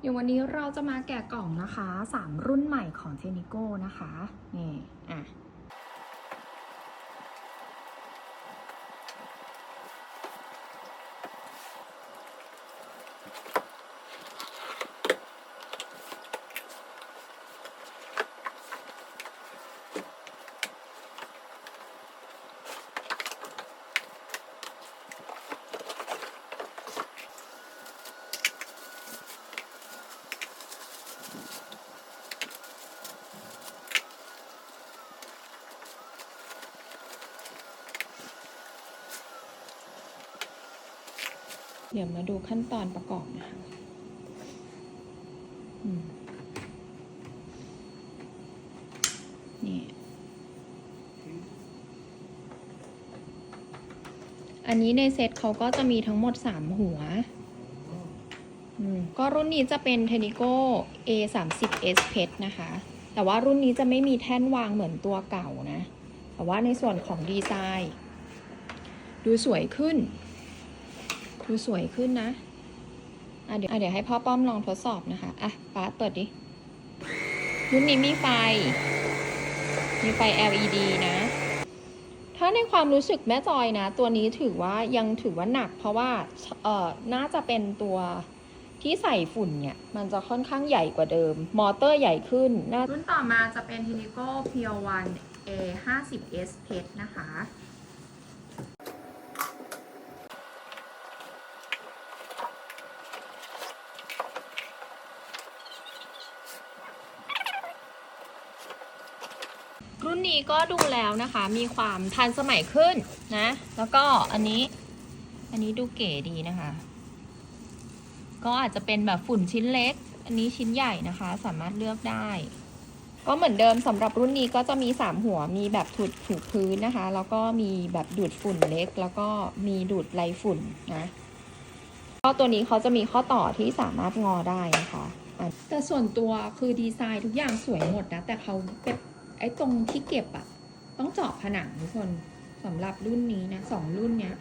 อย่างววันนี้เราจะมาแกะกล่องนะคะ 3 รุ่นใหม่ของเทนิโก้นะคะ นี่ อะ เดี๋ยวมาดูขั้นตอนประกอบนะคะนี่ อันนี้ในเซตเขาก็จะมีทั้งหมด 3 หัวอืมก็รุ่นนี้จะเป็น t e n i c o A 3 0 S p e t นะคะ แต่ว่ารุ่นนี้จะไม่มีแท่นวางเหมือนตัวเก่านะ แต่ว่าในส่วนของดีไซน์ ดูสวยขึ้น ดูสวยขึ้นนะ อะเดี๋ยวอะเดี๋ยวให้พ่อป้อมลองทดสอบนะคะ อะป้าเปิดดิ รุ่นนี้มีไฟ มีไฟ LED นะ ถ้าในความรู้สึกแม่จอยนะ ตัวนี้ถือว่ายังถือว่าหนัก เพราะว่า เอ่อ น่าจะเป็นตัวที่ใส่ฝุ่นเนี่ยมันจะค่อนข้างใหญ่กว่าเดิม มอเตอร์ใหญ่ขึ้นน่ารุ่นต่อมาจะเป็น t i n i c o p u r e 1 A 5 0 S PET นะคะ รุ่นนี้ก็ดูแล้วนะคะ มีความทันสมัยขึ้นนะ แล้วก็อันนี้ อันนี้ดูเก๋ดีนะคะ ก็อาจจะเป็นแบบฝุ่นชิ้นเล็ก อันนี้ชิ้นใหญ่นะคะ สามารถเลือกได้ ก็เหมือนเดิมสำหรับรุ่นนี้ก็จะมี 3 หัว มีแบบถูดถูพื้นนะคะ แล้วก็มีแบบดูดฝุ่นเล็ก แล้วก็มีดูดไรฝุ่นนะก็ตัวนี้เขาจะมีข้อต่อที่สามารถงอได้นะคะอะแต่ส่วนตัวคือดีไซน์ทุกอย่างสวยหมดนะ แต่เขาเป็น ไอ้ตรงที่เก็บอะต้องเจาะผนังทุกคนสำหรับรุ่นนี้นะสองรุ่นเนี้ย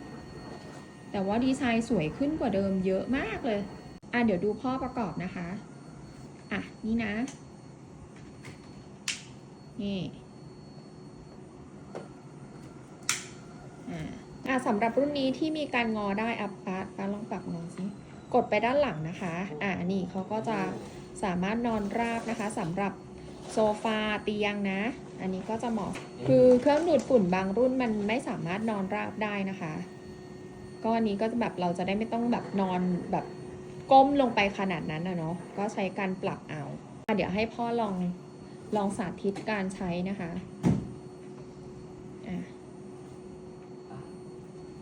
แต่ว่าดีไซน์สวยขึ้นกว่าเดิมเยอะมากเลย อะเดี๋ยวดูพ่อประกอบนะคะ อะนี่นะ นี่อ่าอะสำหรับรุ่นนี้ที่มีการงอได้อะป้าปาลองปรับงอสิกดไปด้านหลังนะคะ อ่านี่เขาก็จะสามารถนอนราบนะคะสำหรับ โซฟาเตียงนะ อันนี้ก็จะเหมาะ คือเครื่องดูดฝุ่นบางรุ่นมันไม่สามารถนอนราบได้นะคะ ก็อันนี้ก็จะแบบเราจะได้ไม่ต้องแบบนอนแบบก้มลงไปขนาดนั้นนะเนาะ ก็ใช้การปรับเอาอะเดี๋ยวให้พ่อลองลองสาธิตการใช้นะคะอะ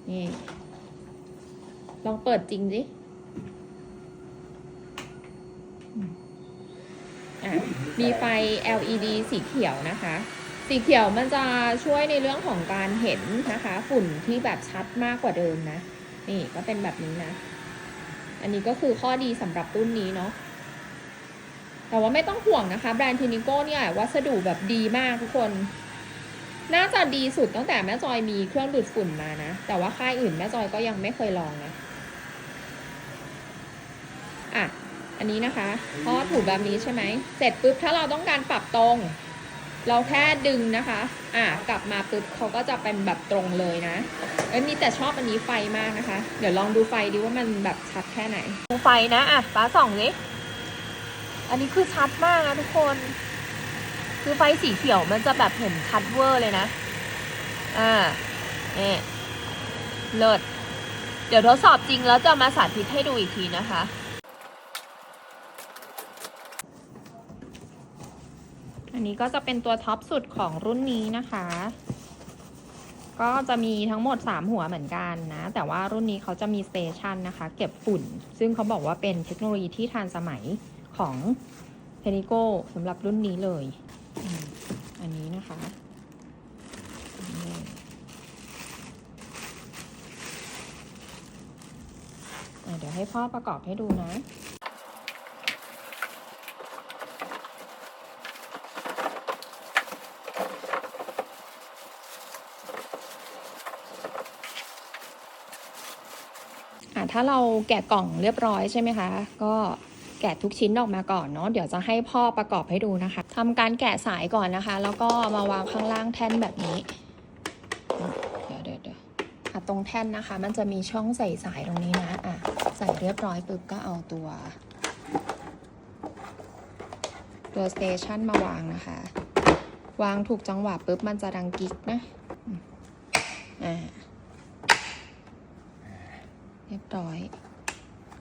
นี่ ลองเปิดจริงสิอืมอะ มีไฟ LED สีเขียวนะคะ สีเขียวมันจะช่วยในเรื่องของการเห็นนะคะ ฝุ่นที่แบบชัดมากกว่าเดิมนะ นี่ก็เป็นแบบนี้นะ อันนี้ก็คือข้อดีสำหรับรุ่นนี้เนาะแต่ว่าไม่ต้องห่วงนะคะ แบรนด์ทินิโก้เนี่ย วัสดุแบบดีมากทุกคน น่าจะดีสุดตั้งแต่แม่จอยมีเครื่องดูดฝุ่นมานะ แต่ว่าค่ายอื่นแม่จอยก็ยังไม่เคยลองนะอะ อันนี้นะคะพอถูแบบนี้ใช่ไหม เสร็จปุ๊บถ้าเราต้องการปรับตรง เราแค่ดึงนะคะ อะกลับมาปุ๊บเขาก็จะเป็นแบบตรงเลยนะเอ้ยนี่แต่ชอบอันนี้ไฟมากนะคะ เดี๋ยวลองดูไฟดิว่ามันแบบชัดแค่ไหนดูไฟนะอะป้าส่องดิอันนี้คือชัดมากนะทุกคน คือไฟสีเขียวมันจะแบบเห็นชัดเวอร์เลยนะ อ่านี่เลิศเดี๋ยวทดสอบจริงแล้วจะมาสาธิตให้ดูอีกทีนะคะ อันนี้ก็จะเป็นตัวท็อปสุดของรุ่นนี้นะคะ ก็จะมีทั้งหมด 3 หัวเหมือนกันนะ แต่ว่ารุ่นนี้เขาจะมีสเตชันนะคะ เก็บฝุ่น ซึ่งเขาบอกว่าเป็นเทคโนโลยีที่ทันสมัยของเทนิโก้สำหรับรุ่นนี้เลย อันนี้นะคะเดี๋ยวให้พ่อประกอบให้ดูนะ ถ้าเราแกะกล่องเรียบร้อยใช่ไหมคะ ก็แกะทุกชิ้นออกมาก่อนเนาะเดี๋ยวจะให้พ่อประกอบให้ดูนะคะทำการแกะสายก่อนนะคะ แล้วก็มาวางข้างล่างแท่นแบบนี้เดี๋ยวเดี๋ยวเดี๋ยวตรงแท่นนะคะ มันจะมีช่องใส่สายตรงนี้นะอะใส่เรียบร้อยปุ๊บก็เอาตัว ตัวสเตชันมาวางนะคะ วางถูกจังหวะปุ๊บมันจะดังกิ๊กนะอืมอ่า เร้อย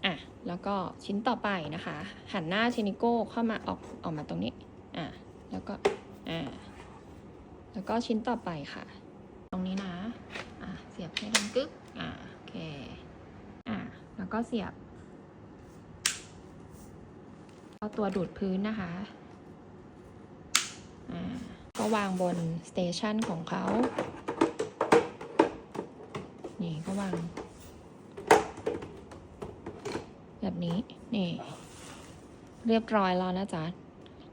อะ แล้วก็ชิ้นต่อไปนะคะ หันหน้าเชนิโก้เข้ามาออกออกมาตรงนี้ อะ แล้วก็ อ่าแล้วก็ชิ้นต่อไปค่ะ ตรงนี้นะ อะ เสียบให้ดังกึก อะ โอเค อะ แล้วก็เสียบ เอาตัวดูดพื้นนะคะ อ่า ก็วางบนสเตชันของเขา นี่ก็วาง แบบนี้นี่ เรียบร้อยแล้วนะจ๊ะ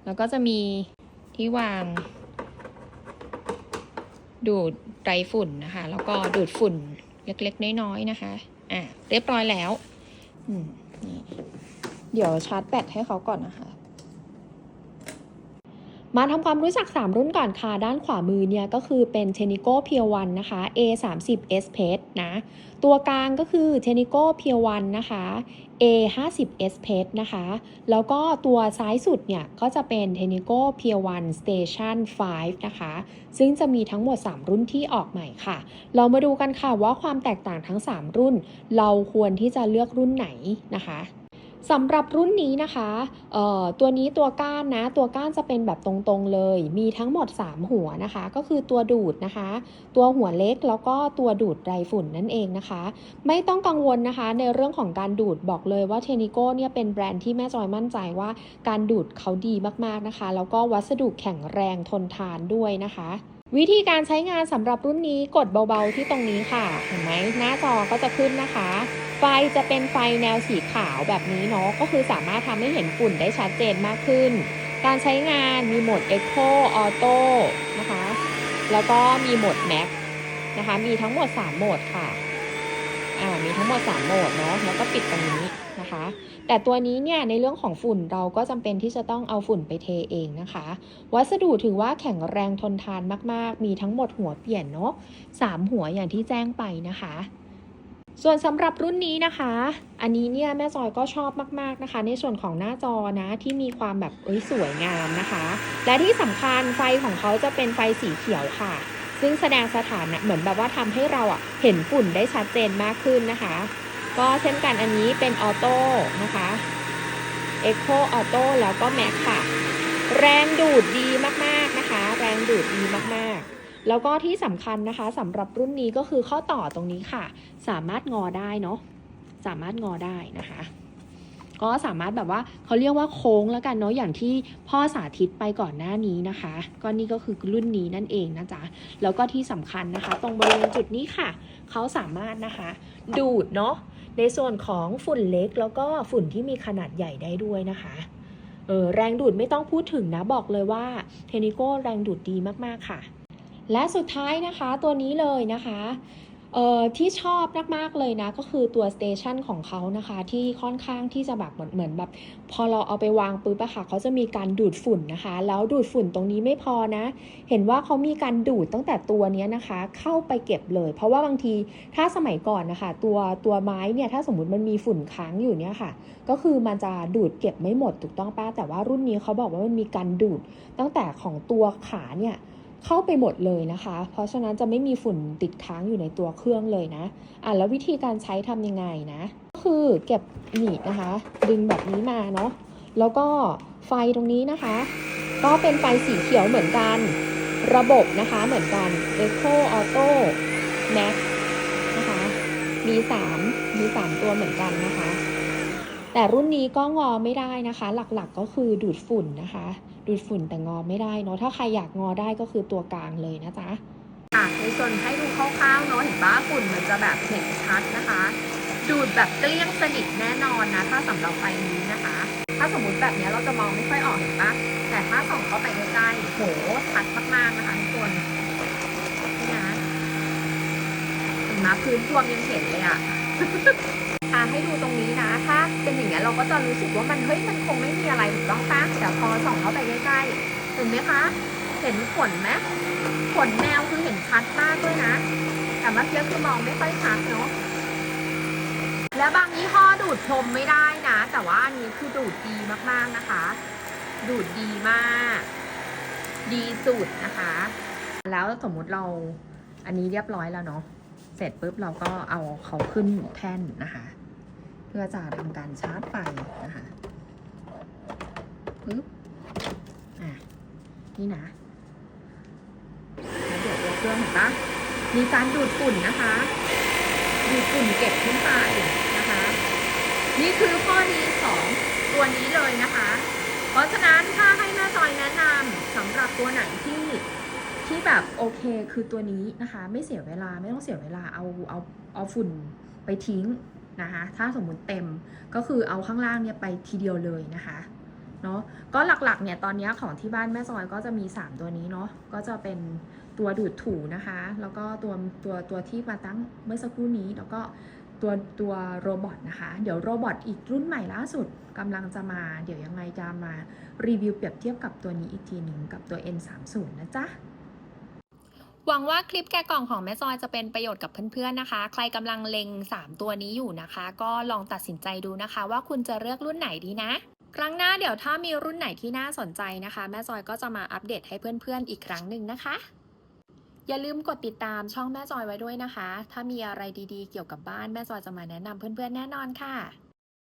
แล้วก็จะมีที่วาง ดูดไรฝุ่นนะคะ แล้วก็ดูดฝุ่นเล็กๆ น้อยๆนะคะ อะ เรียบร้อยแล้ว อืมนี่เดี๋ยวชาร์จแบตให้เขาก่อนนะคะ มาทำความรู้จัก 3 รุ่นก่อนค่ะ ด้านขวามือเนี่ยก็คือเป็น t e n i c o p u r e One นะคะ A 3 0 S p e นะ ตัวกลางก็คือ t e n i c o p u r e One นะคะ A 5 0 S p e นะคะ แล้วก็ตัวซ้ายสุดเนี่ยก็จะเป็น t e n i c o p u r e One Station 5นะคะ ซึ่งจะมีทั้งหมด 3 รุ่นที่ออกใหม่ค่ะ เรามาดูกันค่ะว่าความแตกต่างทั้ง 3 รุ่น เราควรที่จะเลือกรุ่นไหนนะคะ สำหรับรุ่นนี้นะคะตัวนี้ตัวก้านนะ ตัวก้านจะเป็นแบบตรงๆเลย มีทั้งหมด 3 หัวนะคะ ก็คือตัวดูดนะคะ ตัวหัวเล็กแล้วก็ตัวดูดไรฝุ่นนั่นเองนะคะ ไม่ต้องกังวลนะคะ ในเรื่องของการดูดบอกเลยว่าเทนิโก้เนี่ยเป็นแบรนด์ที่แม่จอยมั่นใจว่าการดูดเขาดีมากๆนะคะ แล้วก็วัสดุแข็งแรงทนทานด้วยนะคะ วิธีการใช้งานสำหรับรุ่นนี้กดเบาๆที่ตรงนี้ค่ะ เห็นไหมหน้าจอก็จะขึ้นนะคะ ไฟจะเป็นไฟแนวสีขาวแบบนี้เนาะก็คือสามารถทำให้เห็นฝุ่นได้ชัดเจนมากขึ้น การใช้งานมีโหมด Eco Auto นะคะ แล้วก็มีโหมด Max นะคะ มีทั้งหมด 3 โหมดค่ะ มีทั้งหมด 3 โหมดเนาะแล้วก็ปิดตรงนี้นะคะ แต่ตัวนี้เนี่ยในเรื่องของฝุ่นเราก็จำเป็นที่จะต้องเอาฝุ่นไปเทเองนะคะ วัสดุถือว่าแข็งแรงทนทานมาก ๆ มีทั้งหมดหัวเปลี่ยนเนาะสามหัวอย่างที่แจ้งไปนะคะส่วนสำหรับรุ่นนี้นะคะ อันนี้เนี่ยแม่จอยก็ชอบมากๆนะคะ ในส่วนของหน้าจอนะที่มีความแบบเอ้ยสวยงามนะคะ และที่สำคัญไฟของเขาจะเป็นไฟสีเขียวค่ะ ซึ่งแสดงสถานะเหมือนแบบว่าทำให้เราอะเห็นฝุ่นได้ชัดเจนมากขึ้นนะคะ ก็เช่นกันอันนี้เป็นออโต้นะคะ Echo Auto แล้วก็ Max ค่ะ แรงดูดดีมากๆนะคะ แรงดูดดีมากๆแล้วก็ที่สำคัญนะคะสำหรับรุ่นนี้ก็คือข้อต่อตรงนี้ค่ะ สามารถงอได้เนาะสามารถงอได้นะคะ ก็สามารถแบบว่าเขาเรียกว่าโค้งแล้วกันเนาะอย่างที่พ่อสาธิตไปก่อนหน้านี้นะคะ ก็นี่ก็คือรุ่นนี้นั่นเองนะจ๊ะแล้วก็ที่สำคัญนะคะ ตรงบริเวณจุดนี้ค่ะเขาสามารถนะคะ ดูดเนาะในส่วนของฝุ่นเล็กแล้วก็ฝุ่นที่มีขนาดใหญ่ได้ด้วยนะคะเออแรงดูดไม่ต้องพูดถึงนะบอกเลยว่าเทนิโก้แรงดูดดีมากๆค่ะ และสุดท้ายนะคะตัวนี้เลยนะคะ เอ่อที่ชอบมากๆเลยนะ ก็คือตัวสเตชันของเขานะคะ ที่ค่อนข้างที่จะแบบเหมือนเหมือนแบบ พอเราเอาไปวางปุ๊บอะค่ะเขาจะมีการดูดฝุ่นนะคะ แล้วดูดฝุ่นตรงนี้ไม่พอนะ เห็นว่าเขามีการดูดตั้งแต่ตัวนี้นะคะ เข้าไปเก็บเลย เพราะว่าบางทีถ้าสมัยก่อนนะคะ ตัวตัวไม้เนี่ยถ้าสมมติมันมีฝุ่นค้างอยู่เนี่ยค่ะ ก็คือมันจะดูดเก็บไม่หมดถูกต้องป้าแต่ว่ารุ่นนี้เขาบอกว่ามันมีการดูดตั้งแต่ของตัวขาเนี่ย เข้าไปหมดเลยนะคะ เพราะฉะนั้นจะไม่มีฝุ่นติดค้างอยู่ในตัวเครื่องเลยนะอะแล้ววิธีการใช้ทำยังไงนะ ก็คือเก็บหนีบนะคะ ดึงแบบนี้มาเนาะแล้วก็ไฟตรงนี้นะคะ ก็เป็นไฟสีเขียวเหมือนกัน ระบบนะคะเหมือนกัน Eco Auto Max นะคะ มี 3 มี 3 ตัวเหมือนกันนะคะ แต่รุ่นนี้ก็งอไม่ได้นะคะ หลักๆก็คือดูดฝุ่นนะคะ ดูดฝุ่นแต่งอไม่ได้เนาะถ้าใครอยากงอได้ก็คือตัวกลางเลยนะจ๊ะอะในส่วนให้ดูคร่าวๆเนาะเห็นปะฝุ่นมันจะแบบเห็นชัดนะคะ ดูดแบบเกลี้ยงสนิทแน่นอนนะถ้าสำหรับไฟนี้นะคะ ถ้าสมมติแบบนี้เราจะมองไม่ค่อยออกเห็นปะแต่ถ้าส่องเข้าไปใกล้ๆโหชัดมากๆนะคะทุกคนนี่นะเห็นไหมพื้นพวมยังเห็นเลยอะ อะให้ดูตรงนี้นะ ถ้าเป็นอย่างเงี้ยเราก็จะรู้สึกว่ามันเฮ้ยมันคงไม่มีอะไรถูกต้องปะแต่พอส่องเข้าไปใกล้ๆเห็นไหมคะ เห็นขนไหมขนแมวคือเห็นชัดมากด้วยนะ แต่เมื่อกี้คือมองไม่ค่อยชัดเนาะแล้วบางยี่ห้อดูดพรมไม่ได้นะ แต่ว่าอันนี้คือดูดดีมากๆนะคะ ดูดดีมาก ดีสุดนะคะ แล้วสมมุติเราอันนี้เรียบร้อยแล้วเนาะ เสร็จปุ๊บเราก็เอาเขาขึ้นแท่นนะคะ เพื่อจะทำการชาร์จไฟนะคะปึ๊บอะนี่นะแล้วเดี๋ยวตัวเครื่องเห็นปะมีการดูดฝุ่นนะคะดูดฝุ่นเก็บขึ้นไปนะคะ นี่คือข้อดีของตัวนี้เลยนะคะ เพราะฉะนั้นถ้าให้แม่จอยแนะนำสำหรับตัวไหนที่ ที่แบบโอเคคือตัวนี้นะคะ ไม่เสียเวลาไม่ต้องเสียเวลาเอาเอาเอาฝุ่นไปทิ้งนะคะถ้าสมมุติเต็มก็คือเอาข้างล่างเนี่ยไปทีเดียวเลยนะคะเนาะก็หลักๆเนี่ยตอนนี้ของที่บ้านแม่จอยก็จะมี 3 ตัวนี้เนาะก็จะเป็นตัวดูดถูนะคะ แล้วก็ตัวตัวตัวที่มาตั้งเมื่อสักครู่นี้ แล้วก็ตัวตัวโรบอทนะคะ เดี๋ยวโรบอทอีกรุ่นใหม่ล่าสุดกำลังจะมา เดี๋ยวยังไงจะมารีวิวเปรียบเทียบกับตัวนี้อีกทีหนึ่งกับตัว N30 นะจ๊ะ หวังว่าคลิปแกะกล่องของแม่จอยจะเป็นประโยชน์กับเพื่อนๆนะคะ ใครกำลังเล็ง 3 ตัวนี้อยู่นะคะ ก็ลองตัดสินใจดูนะคะ ว่าคุณจะเลือกรุ่นไหนดีนะ ครั้งหน้าเดี๋ยวถ้ามีรุ่นไหนที่น่าสนใจนะคะ แม่จอยก็จะมาอัปเดตให้เพื่อนๆอีกครั้งหนึ่งนะคะ อย่าลืมกดติดตามช่องแม่จอยไว้ด้วยนะคะ ถ้ามีอะไรดีๆ เกี่ยวกับบ้านแม่จอยจะมาแนะนำเพื่อนๆแน่นอนค่ะ